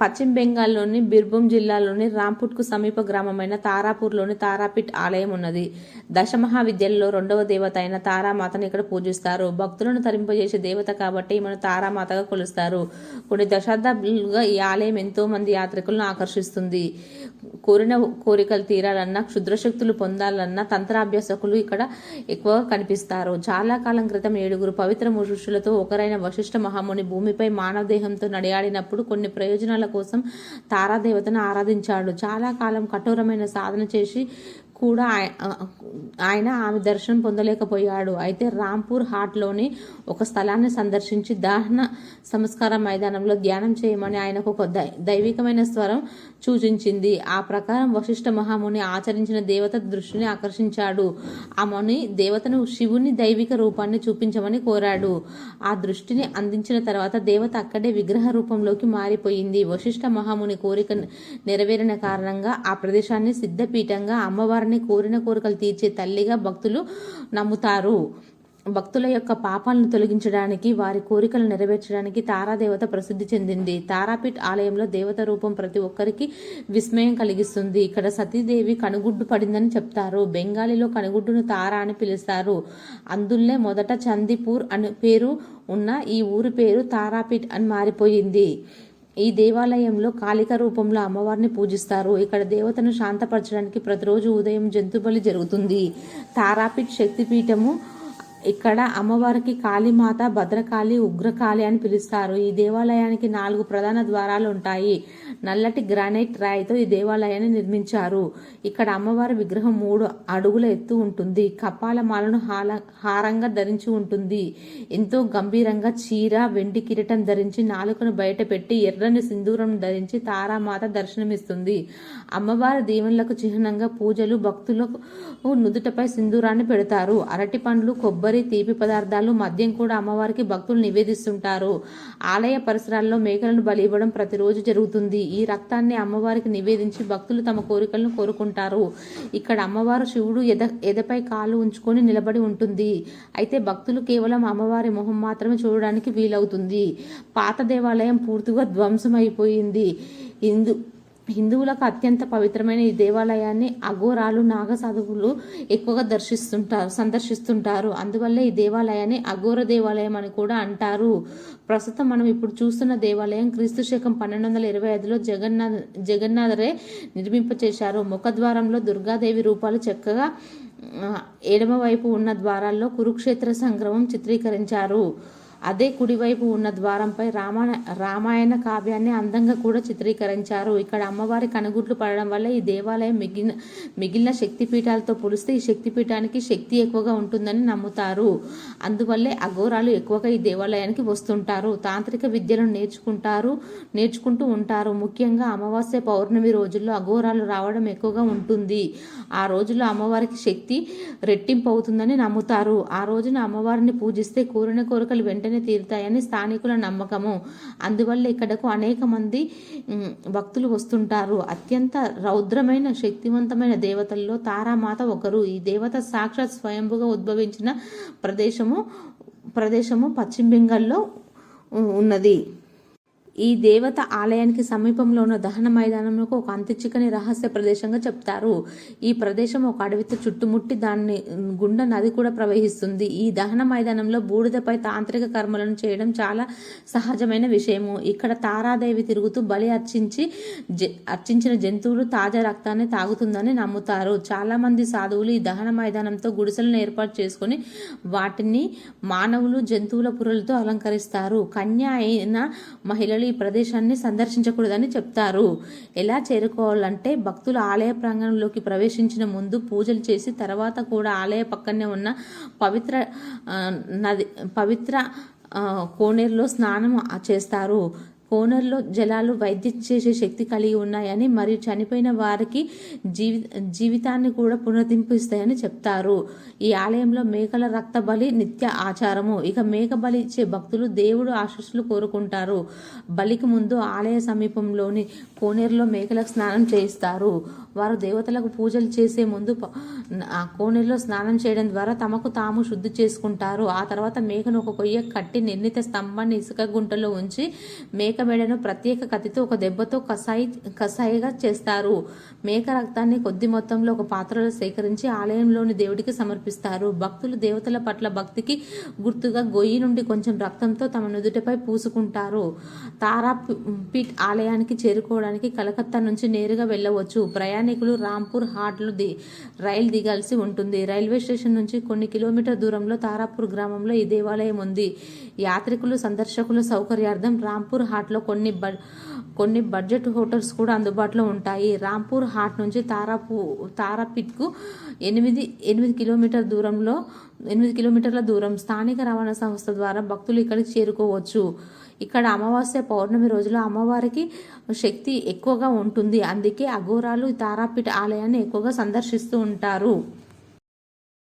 పశ్చిమ బెంగాల్లోని బిర్భూం జిల్లాలోని రాంపుట్కు సమీప గ్రామమైన తారాపూర్లోని తారాపీఠ్ ఆలయం ఉన్నది. దశమహావిద్యల్లో రెండవ దేవత అయిన తారామాతను ఇక్కడ పూజిస్తారు. భక్తులను తరింపజేసే దేవత కాబట్టి ఈమెను తారామాతగా కొలుస్తారు. కొన్ని దశాబ్దాలుగా ఈ ఆలయం ఎంతో మంది యాత్రికులను ఆకర్షిస్తుంది. కోరిన కోరికలు తీరాలన్నా క్షుద్రశక్తులు పొందాలన్నా తంత్రాభ్యాసకులు ఇక్కడ ఎక్కువగా కనిపిస్తారు. చాలా కాలం క్రితం ఏడుగురు పవిత్ర ఋషులతో ఒకరైన వశిష్ఠ మహాముని భూమిపై మానవ దేహంతో నడియాడినప్పుడు కొన్ని ప్రయోజనాల కోసం తారాదేవతను ఆరాధించాడు. చాలా కాలం కఠోరమైన సాధన చేసి కూడా ఆయన ఆమె దర్శనం పొందలేకపోయాడు. అయితే రాంపూర్ హాట్లోని ఒక స్థలాన్ని సందర్శించి దహన సంస్కార మైదానంలో ధ్యానం చేయమని ఆయనకు ఒక దై దైవికమైన స్వరం సూచించింది. ఆ ప్రకారం వశిష్ఠ మహాముని ఆచరించిన దేవత దృష్టిని ఆకర్షించాడు. ఆ ముని దేవతను శివుని దైవిక రూపాన్ని చూపించమని కోరాడు. ఆ దృష్టిని అందించిన తర్వాత దేవత అక్కడే విగ్రహ రూపంలోకి మారిపోయింది. వశిష్ఠ మహాముని కోరిక నెరవేరిన కారణంగా ఆ ప్రదేశాన్ని సిద్ధపీఠంగా అమ్మవారిని కోరిన కోరికలు తీర్చే తల్లిగా భక్తులు నమ్ముతారు. భక్తుల యొక్క పాపాలను తొలగించడానికి వారి కోరికలు నెరవేర్చడానికి తారాదేవత ప్రసిద్ధి చెందింది. తారాపీఠ్ ఆలయంలో దేవత రూపం ప్రతి ఒక్కరికి విస్మయం కలిగిస్తుంది. ఇక్కడ సతీదేవి కనుగుడ్డు పడిందని చెప్తారు. బెంగాలీలో కనుగుడ్డును తారా అని పిలుస్తారు. అందులో మొదట చందీపూర్ అని పేరు ఉన్న ఈ ఊరి పేరు తారాపీఠ్ అని మారిపోయింది. ఈ దేవాలయంలో కాళిక రూపంలో అమ్మవారిని పూజిస్తారు. ఇక్కడ దేవతను శాంతపరచడానికి ప్రతిరోజు ఉదయం జంతుబలి జరుగుతుంది. తారాపీఠ్ శక్తిపీఠము ఇక్కడ అమ్మవారికి కాళీమాత భద్రకాళి ఉగ్రకాళి అని పిలుస్తారు. ఈ దేవాలయానికి నాలుగు ప్రధాన ద్వారాలు ఉంటాయి. నల్లటి గ్రానైట్ రాయితో ఈ దేవాలయాన్ని నిర్మించారు. ఇక్కడ అమ్మవారి విగ్రహం మూడు అడుగుల ఎత్తు ఉంటుంది. కపాల మాలను హాల హారంగా ధరించి ఉంటుంది. ఎంతో గంభీరంగా చీర వెండి కిరీటం ధరించి నాలుకను బయట పెట్టి ఎర్రని సింధూరం ధరించి తారామాత దర్శనమిస్తుంది. అమ్మవారి దీవెనలకు చిహ్నంగా పూజలు భక్తులకు నుదుటపై సింధూరాన్ని పెడతారు. అరటి పండ్లు కొబ్బరి తీపి పదార్థాలు మద్యం కూడా అమ్మవారికి భక్తులు నివేదిస్తుంటారు. ఆలయ పరిసరాల్లో మేకలను బలి ఇవ్వడం ప్రతిరోజు జరుగుతుంది. ఈ రక్తాన్ని అమ్మవారికి నివేదించి భక్తులు తమ కోరికలను కోరుకుంటారు. ఇక్కడ అమ్మవారు శివుడు ఎద ఎదపై కాలు ఉంచుకొని నిలబడి ఉంటుంది. అయితే భక్తులు కేవలం అమ్మవారి మొహం మాత్రమే చూడడానికి వీలవుతుంది. పాత దేవాలయం పూర్తిగా ధ్వంసం అయిపోయింది హిందూ హిందువులకు అత్యంత పవిత్రమైన ఈ దేవాలయాన్ని అఘోరాలు నాగ సాధువులు ఎక్కువగా దర్శిస్తుంటారు సందర్శిస్తుంటారు. అందువల్ల ఈ దేవాలయాన్ని అఘోర దేవాలయం అని కూడా అంటారు. ప్రస్తుతం మనం ఇప్పుడు చూస్తున్న దేవాలయం క్రీస్తు శకం పన్నెండు వందల ఇరవై ఐదులో జగన్నాథ్ జగన్నాథరే నిర్మింపచేశారు. ముఖద్వారంలో దుర్గాదేవి రూపాలు చక్కగా ఎడమవైపు ఎడమ వైపు ఉన్న ద్వారాల్లో కురుక్షేత్ర సంగ్రమం చిత్రీకరించారు. అదే కుడివైపు ఉన్న ద్వారంపై రామాయణ రామాయణ కావ్యాన్ని అందంగా కూడా చిత్రీకరించారు. ఇక్కడ అమ్మవారి కనుగుడ్లు పడడం వల్ల ఈ దేవాలయం మిగిలిన మిగిలిన శక్తిపీఠాలతో పోలిస్తే ఈ శక్తిపీఠానికి శక్తి ఎక్కువగా ఉంటుందని నమ్ముతారు. అందువల్లే అఘోరాలు ఎక్కువగా ఈ దేవాలయానికి వస్తుంటారు. తాంత్రిక విద్యలను నేర్చుకుంటారు నేర్చుకుంటూ ఉంటారు. ముఖ్యంగా అమావాస్య పౌర్ణమి రోజుల్లో అఘోరాలు రావడం ఎక్కువగా ఉంటుంది. ఆ రోజుల్లో అమ్మవారికి శక్తి రెట్టింపు అవుతుందని నమ్ముతారు. ఆ రోజున అమ్మవారిని పూజిస్తే కోరిన కోరికలు వెంటనే తీరుతాయని స్థానికుల నమ్మకము. అందువల్ల ఇక్కడకు అనేక మంది భక్తులు వస్తుంటారు. అత్యంత రౌద్రమైన శక్తివంతమైన దేవతల్లో తారామాత ఒకరు. ఈ దేవత సాక్షాత్ స్వయంభుగా ఉద్భవించిన ప్రదేశము ప్రదేశము పశ్చిమ బెంగాల్లో ఉన్నది. ఈ దేవత ఆలయానికి సమీపంలో ఉన్న దహన మైదానంలో ఒక అంతుచిక్కని రహస్య ప్రదేశంగా చెప్తారు. ఈ ప్రదేశం ఒక అడవితో చుట్టుముట్టి దాన్ని గుండా నది కూడా ప్రవహిస్తుంది. ఈ దహన మైదానంలో బూడిదపై తాంత్రిక కర్మలను చేయడం చాలా సహజమైన విషయము. ఇక్కడ తారాదేవి తిరుగుతూ బలి అర్చించి జ- అర్చించిన జంతువులు తాజా రక్తాన్ని తాగుతుందని నమ్ముతారు. చాలా మంది సాధువులు ఈ దహన మైదానంతో గుడిసెలను ఏర్పాటు చేసుకొని వాటిని మానవులు జంతువుల పురలతో అలంకరిస్తారు. కన్య అయిన మహిళలు ఈ ప్రదేశాన్ని సందర్శించకూడదని చెప్తారు. ఎలా చేరుకోవాలంటే భక్తులు ఆలయ ప్రాంగణంలోకి ప్రవేశించిన ముందు పూజలు చేసి తర్వాత కూడా ఆలయ పక్కనే ఉన్న పవిత్ర నది పవిత్ర కోనేరులో స్నానం చేస్తారు. కోనర్లో జలాలు వైద్యం చేసే శక్తి కలిగి ఉన్నాయని మరియు చనిపోయిన వారికి జీవి జీవితాన్ని కూడా పునర్దింపిస్తాయని చెప్తారు. ఈ ఆలయంలో మేకల రక్త బలి నిత్య ఆచారము. ఇక మేక బలి ఇచ్చే భక్తులు దేవుడు ఆశీస్సులు కోరుకుంటారు. బలికి ముందు ఆలయ సమీపంలోని కోనేరులో మేకలకు స్నానం చేయిస్తారు. వారు దేవతలకు పూజలు చేసే ముందు ఆ కోనేరులో స్నానం చేయడం ద్వారా తమకు తాము శుద్ధి చేసుకుంటారు. ఆ తర్వాత మేకను ఒక కొయ్య కట్టి నిర్ణీత స్తంభాన్ని ఇసుక గుంటలో ఉంచి మేక మెడను ప్రత్యేక కత్తితో ఒక దెబ్బతో కసాయి కసాయిగా చేస్తారు. మేక రక్తాన్ని కొద్ది మొత్తంలో ఒక పాత్రలో సేకరించి ఆలయంలోని దేవుడికి సమర్పిస్తారు. భక్తులు దేవతల పట్ల భక్తికి గుర్తుగా గొయ్యి నుండి కొంచెం రక్తంతో తమ నుదుటిపై పూసుకుంటారు. తారాపీట్ ఆలయానికి చేరుకోవడానికి కలకత్తా నుంచి నేరుగా వెళ్ళవచ్చు. ప్రయాణికులు రాంపూర్ హాట్లో ది రైలు దిగాల్సి ఉంటుంది. రైల్వే స్టేషన్ నుంచి కొన్ని కిలోమీటర్ దూరంలో తారాపూర్ గ్రామంలో ఈ దేవాలయం ఉంది. యాత్రికులు సందర్శకుల సౌకర్యార్థం రాంపూర్ హాట్లో కొన్ని బ కొన్ని బడ్జెట్ హోటల్స్ కూడా అందుబాటులో ఉంటాయి. రాంపూర్ హాట్ నుంచి తారాపూ తారాపిట్కు ఎనిమిది ఎనిమిది కిలోమీటర్ దూరంలో ఎనిమిది కిలోమీటర్ల దూరం స్థానిక రవాణా సంస్థ ద్వారా భక్తులు ఇక్కడికి చేరుకోవచ్చు. ఇక్కడ అమావాస్య పౌర్ణమి రోజులో అమ్మవారికి శక్తి ఎక్కువగా ఉంటుంది. అందుకే అఘోరాలు తారాపీఠ ఆలయాన్ని ఎక్కువగా సందర్శిస్తూ ఉంటారు.